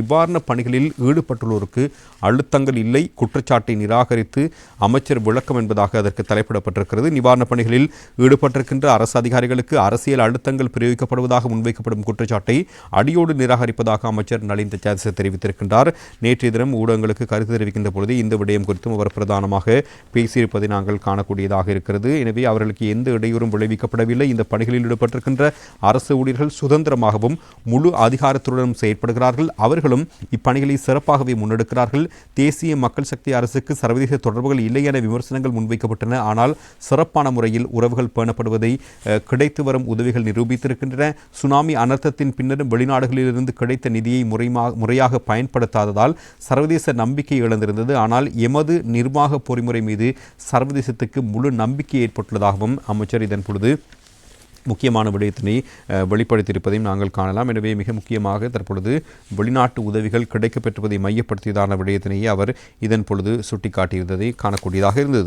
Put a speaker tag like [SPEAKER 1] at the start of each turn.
[SPEAKER 1] நிவாரண பணிகளில் ஈடுபட்டுள்ளோருக்கு அழுத்தங்கள் இல்லை குற்றச்சாட்டை நிராகரித்து அமைச்சர் விளக்கம் என்பதாக அதற்கு தலைப்பிடப்பட்டிருக்கிறது. நிவாரணப் பணிகளில் ஈடுபட்டிருக்கின்ற அரசு அதிகாரிகளுக்கு அரசியல் அழுத்தங்கள் பிரயோகிக்கப்படுவதாக முன்வைக்கப்படும் குற்றச்சாட்டை அடியோடு நிராகரிப்பதாக அமைச்சர் நலிந்த தேஜச தெரிவித்திருக்கின்றார். நேற்றைய தினம் ஊடகங்களுக்கு கருத்து தெரிவிக்கின்ற பொழுது இந்த விடயம் குறித்தும் அவர் பிரதானமாக பேசியிருப்பதை நாங்கள் காணக்கூடியதாக இருக்கிறது. எனவே அவர்களுக்கு எந்த இடையூறும் விளைவிக்கப்படவில்லை. இந்த பணிகளில் ஈடுபட்டிருக்கின்ற அரசு ஊழியர்கள் சுதந்திரமாகவும் முழு அதிகாரத்துடனும் செயற்படுகிறார்கள். அவர்களும் இப்பணிகளை சிறப்பாகவே முன்னெடுக்கிறார்கள். தேசிய மக்கள் சக்தி அரசுக்கு சர்வதேச தொடர்புகள் இல்லை என விமர்சனங்கள் முன்வைக்கப்பட்டன. ஆனால் சிறப்பான முறையில் உறவுகள் பேணப்படுவதை கிடைத்து வரும் உதவிகள் நிரூபித்திருக்கின்றன. சுனாமி அனர்த்தத்தின் பின்னரும் வெளிநாடுகளிலிருந்து கிடைத்த நிதியை முறையாக பயன்படுத்தாததால் சர்வதேச நம்பிக்கை இழந்திருந்தது. ஆனால் எமது நிர்வாக பொறிமுறை மீது சர்வதேசத்துக்கு முழு நம்பிக்கை ஏற்பட்டுள்ளதாகவும் அமைச்சர் இதன் பொழுது முக்கியமான விடயத்தினை வெளிப்படுத்தியிருப்பதையும் நாங்கள் காணலாம். எனவே மிக முக்கியமாக தற்பொழுது வெளிநாட்டு உதவிகள் கிடைக்கப்பெற்றுவதை மையப்படுத்தியதான விடயத்தினையே அவர் இதன் பொழுது சுட்டிக்காட்டியிருந்ததை காணக்கூடியதாக இருந்தது.